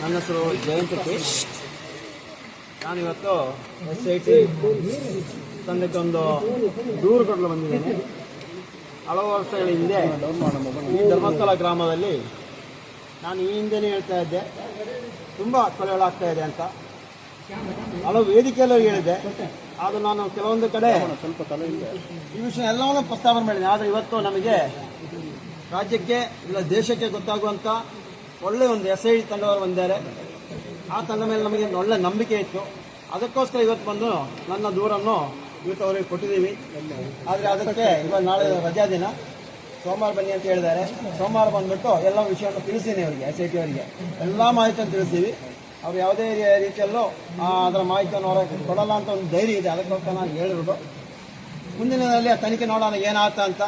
ನನ್ನ ಹೆಸರು ಜಯಂತ್ ನಾನು ನಾನಿವತ್ತು ಎಸ್ ಐ ಟಿ ತಂಡಕ್ಕೆ ಒಂದು ದೂರು ಕೊಡಲು ಬಂದಿದ್ದೇನೆ. ಹಲವು ವರ್ಷಗಳ ಹಿಂದೆ ಈ ಧರ್ಮಸ್ಥಳ ಗ್ರಾಮದಲ್ಲಿ ನಾನು ಈ ಹಿಂದೆನೇ ಹೇಳ್ತಾ ಇದ್ದೆ. ತುಂಬ ಕೊಲೆಗಳಾಗ್ತಾ ಇದೆ ಅಂತ. ಹಲವು ವೇದಿಕೆಯಲ್ಲೂ ಹೇಳಿದೆ ಅದು ನಾನು ಕೆಲವೊಂದು ಕಡೆ ಸ್ವಲ್ಪ ತಲೆ ಈ ವಿಷಯ ಎಲ್ಲವನ್ನೂ ಪ್ರಸ್ತಾವನೆ ಮಾಡಿದೆ ಆದರೆ ಇವತ್ತು ನಮಗೆ ರಾಜ್ಯಕ್ಕೆ ಇಲ್ಲ ದೇಶಕ್ಕೆ ಗೊತ್ತಾಗುವಂಥ ಒಳ್ಳೆ ಒಂದು ಎಸ್ ಐ ತಂಡವರು ಬಂದಿದ್ದಾರೆ. ಆ ತಂಡ ಮೇಲೆ ನಮಗೆ ಒಳ್ಳೆ ನಂಬಿಕೆ ಇತ್ತು. ಅದಕ್ಕೋಸ್ಕರ ಇವತ್ತು ಬಂದು ನನ್ನ ದೂರನ್ನು ಇವತ್ತು ಅವರಿಗೆ ಕೊಟ್ಟಿದ್ದೀವಿ. ಆದರೆ ಅದಕ್ಕೆ ಇವಾಗ ನಾಳೆ ರಜಾ ದಿನ. ಸೋಮವಾರ ಬನ್ನಿ ಅಂತ ಹೇಳಿದ್ದಾರೆ. ಸೋಮವಾರ ಬಂದ್ಬಿಟ್ಟು ಎಲ್ಲ ವಿಷಯವನ್ನು ತಿಳಿಸ್ತೀನಿ ಅವರಿಗೆ ಎಸ್ ಐ ಟಿ ಅವರಿಗೆ. ಎಲ್ಲ ಮಾಹಿತಿಯನ್ನು ತಿಳಿಸ್ತೀವಿ. ಅವ್ರು ಯಾವುದೇ ರೀತಿಯಲ್ಲೂ ಅದರ ಮಾಹಿತಿಯನ್ನು ಹೊರಗೆ ಕೊಡಲ್ಲ ಅಂತ ಒಂದು ಧೈರ್ಯ ಇದೆ. ಅದಕ್ಕೋಸ್ಕರ ನಾನು ಹೇಳಿರೋದು. ಮುಂದಿನದಲ್ಲಿ ಆ ತನಿಖೆ ನೋಡೋಣ ಏನಾಗ್ತ ಅಂತ.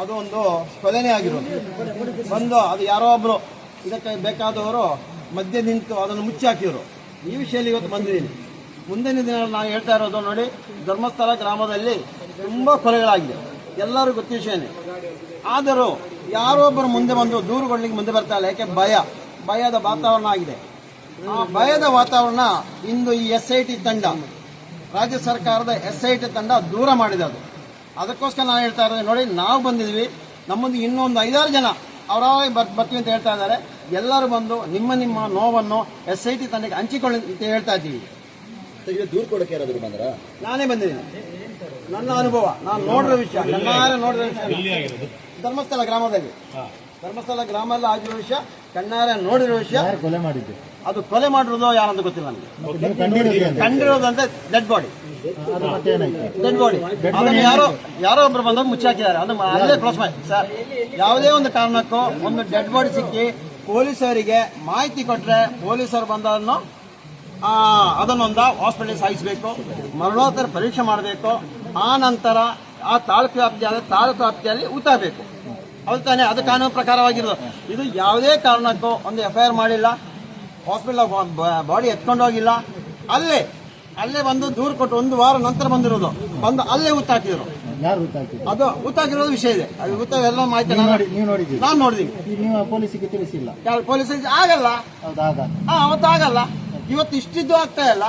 ಅದು ಒಂದು ಕೊಲೆನೇ ಆಗಿರೋದು. ಬಂದು ಅದು ಯಾರೋ ಒಬ್ರು ಇದಕ್ಕೆ ಬೇಕಾದವರು ಮಧ್ಯೆ ನಿಂತು ಅದನ್ನು ಮುಚ್ಚಿ ಹಾಕಿದರು. ಈ ವಿಷಯದಲ್ಲಿ ಇವತ್ತು ಬಂದಿದ್ದೀನಿ. ಮುಂದಿನ ದಿನ ನಾನು ಹೇಳ್ತಾ ಇರೋದು ನೋಡಿ, ಧರ್ಮಸ್ಥಳ ಗ್ರಾಮದಲ್ಲಿ ತುಂಬ ಕೊಲೆಗಳಾಗಿದೆ. ಎಲ್ಲರೂ ಗೊತ್ತ ವಿಷಯನೇ. ಆದರೂ ಯಾರೋ ಒಬ್ಬರು ಮುಂದೆ ಬಂದು ದೂರು ಕೊಡ್ಲಿಕ್ಕೆ ಮುಂದೆ ಬರ್ತಾ ಇಲ್ಲ. ಯಾಕೆ? ಭಯ. ಭಯದ ವಾತಾವರಣ ಆಗಿದೆ. ಆ ಭಯದ ವಾತಾವರಣ ಇಂದು ಈ ಎಸ್ ಐ ಟಿ ತಂಡ, ರಾಜ್ಯ ಸರ್ಕಾರದ ಎಸ್ ಐ ಟಿ ತಂಡ ದೂರ ಮಾಡಿದೆ ಅದು. ಅದಕ್ಕೋಸ್ಕರ ನಾನು ಹೇಳ್ತಾ ಇರೋದು ನೋಡಿ, ನಾವು ಬಂದಿದ್ವಿ ನಮ್ಮೊಂದು ಇನ್ನೊಂದು ಐದಾರು ಜನ ಅವರಾಗಿ ಬರ್ ಬರ್ತೀವಿ ಅಂತ ಹೇಳ್ತಾ ಇದ್ದಾರೆ. ಎಲ್ಲರೂ ಬಂದು ನಿಮ್ಮ ನಿಮ್ಮ ನೋವನ್ನು ಎಸ್ ಐ ಟಿ ತಂಡಕ್ಕೆ ಹಂಚಿಕೊಳ್ಳಿ ಅಂತ ಹೇಳ್ತಾ ಇದ್ದೀವಿ. ದೂರು ಕೊಡಕ್ಕೆ ಯಾರಾದರೂ ಬಂದ್ರ? ನಾನೇ ಬಂದಿದ್ದೀನಿ. ನನ್ನ ಅನುಭವ. ನಾನು ನೋಡಿರೋ ವಿಷಯ. ಕಣ್ಣಾರೆ ನೋಡಿರೋ ವಿಷಯ. ಧರ್ಮಸ್ಥಳ ಗ್ರಾಮದಲ್ಲಿ. ಧರ್ಮಸ್ಥಳ ಗ್ರಾಮದಲ್ಲಿ ಆಗಿರೋ ವಿಷಯ ಕಣ್ಣಾರೆ ನೋಡಿರೋ ವಿಷಯ. ಕೊಲೆ ಮಾಡಿದ್ದೆ? ಅದು ಕೊಲೆ ಮಾಡಿರೋದು ಯಾರಂತ ಗೊತ್ತಿಲ್ಲ ನನಗೆ? ಕಂಡಿರೋದಂತೆ ಡೆಡ್ ಬಾಡಿ ಅದು ಮತ್ತೆ ಏನಾಯ್ತು ಡೆಡ್ ಬಾಡಿ ಅದನ್ನು ಯಾರೋ ಯಾರೋ ಒಬ್ರು ಬಂದಾಗ ಮುಚ್ಚಾಕಿದ್ದಾರೆ. ಅದು ಅಲ್ಲೇ ಕ್ಲೋಸ್ ಮಾಡಿ. ಸರ್. ಯಾವುದೇ ಒಂದು ಕಾರಣಕ್ಕೂ ಒಂದು ಡೆಡ್ ಬಾಡಿ ಸಿಕ್ಕಿ ಪೊಲೀಸರಿಗೆ ಮಾಹಿತಿ ಕೊಟ್ಟರೆ ಪೊಲೀಸರು ಬಂದನ್ನು ಅದನ್ನೊಂದು ಹಾಸ್ಪಿಟಲ್ ಸಾಗಿಸಬೇಕು ಮರಣೋತ್ತರ ಪರೀಕ್ಷೆ ಮಾಡಬೇಕು, ಆ ನಂತರ ಆ ತಾಲೂಕು ವ್ಯಾಪ್ತಿಯಾದ ತಾಲೂಕು ವ್ಯಾಪ್ತಿಯಲ್ಲಿ ಊತಬೇಕು ಅದು ತಾನೇ, ಅದು ಕಾನೂನು ಪ್ರಕಾರವಾಗಿರೋದು. ಇದು ಯಾವುದೇ ಕಾರಣಕ್ಕೂ ಒಂದು ಎಫ್ ಐ ಆರ್ ಮಾಡಿಲ್ಲ ಹಾಸ್ಪಿಟಲ್ ಬಾಡಿ ಎತ್ಕೊಂಡು ಹೋಗಿಲ್ಲ. ಅಲ್ಲೇ ಅಲ್ಲೇ ಬಂದು ದೂರು ಕೊಟ್ಟು ಒಂದು ವಾರ ನಂತರ ಬಂದಿರೋದು. ಬಂದು ಅಲ್ಲೇ ಊತಾಕಿದ್ರು ಯಾರು ಗೊತ್ತಾಗ್ತಿಲ್ಲ? ಅದು ಗೊತ್ತಾಗಿರೋದು ವಿಷಯ ಇದೆ. ಅದು ಎಲ್ಲ ಮಾಹಿತಿ ನೀವು ನಾನು ನೋಡಿ ನೀವು ನೋಡಿದ್ದೀರಿ. ನಾನು ನೋಡಿದೀನಿ. ನೀವು ಪೊಲೀಸಿಗೆ ತಿಳಿಸಿಲ್ಲ. ಯಾರು ಪೊಲೀಸರಿಗೆ ಆಗಲ್ಲ. ಹೌದಾಗ ಹಾ ಅವತ್ತು ಆಗಲ್ಲ. ಇವತ್ತು ಇಷ್ಟಿದ್ದು ಆಗ್ತಾ ಇಲ್ಲ.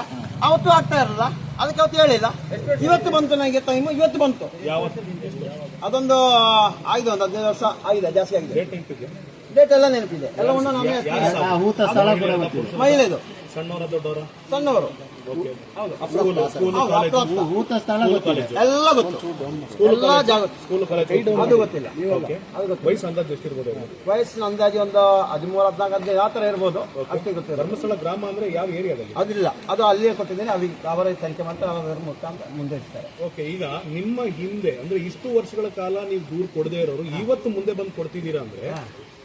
ಅವತ್ತು ಆಗ್ತಾ ಇರಲ್ಲ ಅದಕ್ಕೆ ಅವತ್ತು ಹೇಳಿಲ್ಲ. ಇವತ್ತು ಬಂತು ನನಗೆ ಟೈಮ್ ಇವತ್ತು ಬಂತು. ಅದೊಂದು ಆಗಿದೆ ಒಂದು ಹದಿನೈದು ವರ್ಷ ಆಗಿದೆ ಜಾಸ್ತಿ ಆಗಿದೆ. ಡೇಟ್ ಎಲ್ಲ ನೆನಪಿದೆ. ಎಲ್ಲವನ್ನು ನಾನೇ ಆ ಹೂತ ಸ್ಥಳ ಕೂಡ ಗೊತ್ತಿಲ್ಲ. ಮಹಿಳೆದು. ಸಣ್ಣವರ ದೊಡ್ಡವರ? ಸಣ್ಣವರು. ಹೌದು. ಹೂತ ಸ್ಥಳ ಗೊತ್ತಿಲ್ಲ ಎಲ್ಲ ಗೊತ್ತು. ಎಲ್ಲ ಜಾಗ ಸ್ಕೂಲ್ ಕಾಲೇಜ್ ಅದು ಗೊತ್ತಿಲ್ಲ. ಅದು ಗೊತ್ತು ವಯಸ್ಸು ಅಂದಾಜು ಎಷ್ಟಿರ್ಬೋದು? ವಯಸ್ಸಿನ ಅಂದಾಜು ಒಂದು ಹದಿಮೂರು ಹದಿನಾಲ್ಕು ಹದಿನೈದು ಆ ಥರ ಇರ್ಬೋದು ಅಷ್ಟೇ ಗೊತ್ತಿಲ್ಲ. ಧರ್ಮಸ್ಥಳ ಗ್ರಾಮ ಅಂದ್ರೆ ಯಾವ ಏರಿಯಾದಲ್ಲಿ? ಅದಿಲ್ಲ. ಅದು ಅಲ್ಲಿಯೇ ಕೊಟ್ಟಿದ್ದೀನಿ. ಅವ್ರಿಗೆ ಅವರೇ ತನಿಖೆ ಮಾಡ್ತಾರೆ ಅವರ ಮುಖಾಂತರ ಮುಂದೆ ಇರ್ತಾರೆ. ಓಕೆ ಈಗ ನಿಮ್ಮ ಹಿಂದೆ ಅಂದ್ರೆ ಇಷ್ಟು ವರ್ಷಗಳ ಕಾಲ ನೀವು ದೂರು ಕೊಡದೇ ಇರೋರು ಇವತ್ತು ಮುಂದೆ ಬಂದು ಕೊಡ್ತಿದ್ದೀರಾ ಅಂದ್ರೆ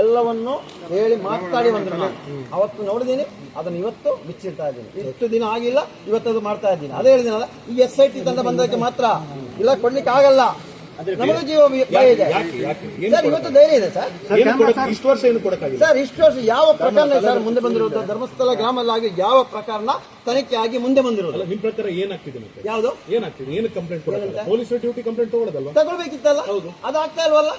ಎಲ್ಲವನ್ನು ಹೇಳಿ ಮಾತಾಡಿ ಬಂದ್ರು ಅವತ್ತು ನೋಡಿದ್ದೀನಿ ಅದನ್ನು ಇವತ್ತು ಬಿಚ್ಚಿಡ್ತಾ ಇದ್ದೀನಿ. ಇಷ್ಟು ದಿನ ಆಗಿಲ್ಲ, ಇವತ್ತದು ಮಾಡ್ತಾ ಇದ್ದೀನಿ. ಅದೇ ಹೇಳಿದಿನಲ್ಲ, ಈ ಎಸ್ ಐ ಟಿ ತಂಡ ಬಂದಕ್ಕೆ ಮಾತ್ರ ಇಲ್ಲ ಕೊಡ್ಲಿಕ್ಕೆ ಆಗಲ್ಲ ನಮಗೂ ಜೀವ ಭಯ ಇದೆ. ಸರ್ ಇವತ್ತು ಧೈರ್ಯ ಇದೆ ಸರ್. ಇಷ್ಟು ವರ್ಷ ಏನು ಕೊಡಕ್ಕಾಗಿಲ್ಲ? ಸರ್ ಇಷ್ಟು ವರ್ಷ ಯಾವ ಪ್ರಕರಣ ಸರ್ ಮುಂದೆ ಬಂದಿರೋದು? ಧರ್ಮಸ್ಥಳ ಗ್ರಾಮದಲ್ಲಿ ಯಾವ ಪ್ರಕರಣ ತನಿಖೆ ಆಗಿ ಮುಂದೆ ಬಂದಿರೋದು? ಅಲ್ಲ ನಿಮ್ ಪ್ರಕಾರ ಏನಾಗ್ತಿದೆ ಮತ್ತೆ? ಯಾವುದು? ಏನಾಗ್ತಿದೆ? ಏನು ಕಂಪ್ಲೇಂಟ್ ಕೊಡಲ್ಲ ಪೊಲೀಸ್ ಡ್ಯೂಟಿ ಕಂಪ್ಲೇಂಟ್ ತಗೊಳ್ಳೋದಲ್ವಾ ತಗೊಳ್ಬೇಕಿತ್ತಲ್ಲ? ಅದು ಅದಾಗ್ತಾ ಇಲ್ವಲ್ಲ?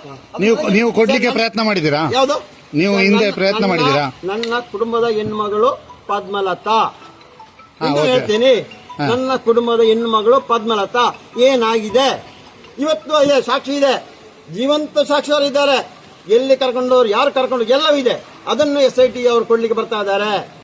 ನೀವು ನೀವು ಕೊಡ್ಲಿಕ್ಕೆ ಪ್ರಯತ್ನ ಮಾಡಿದೀರಾ ಯಾವುದು? ನೀವು ಹಿಂದೆ ಪ್ರಯತ್ನ ಮಾಡಿದೀರಾ ಮಾಡಿದ್ದೀರಾ? ನನ್ನ ಕುಟುಂಬದ ಹೆಣ್ಮಗಳು ಪದ್ಮಲತಾ. ಹೇಳ್ತೀನಿ. ನನ್ನ ಕುಟುಂಬದ ಹೆಣ್ಮಗಳು ಪದ್ಮಲತಾ. ಏನಾಗಿದೆ? ಇವತ್ತು ಇದೆ ಸಾಕ್ಷಿ ಇದೆ. ಜೀವಂತ ಸಾಕ್ಷಿಯವರು ಇದ್ದಾರೆ. ಎಲ್ಲಿ ಕರ್ಕೊಂಡವ್ರು ಯಾರು ಕರ್ಕೊಂಡು ಎಲ್ಲವೂ ಇದೆ. ಅದನ್ನು ಎಸ್ ಐ ಟಿ ಅವರು ಕೊಡ್ಲಿಕ್ಕೆ ಬರ್ತಾ ಇದ್ದಾರೆ.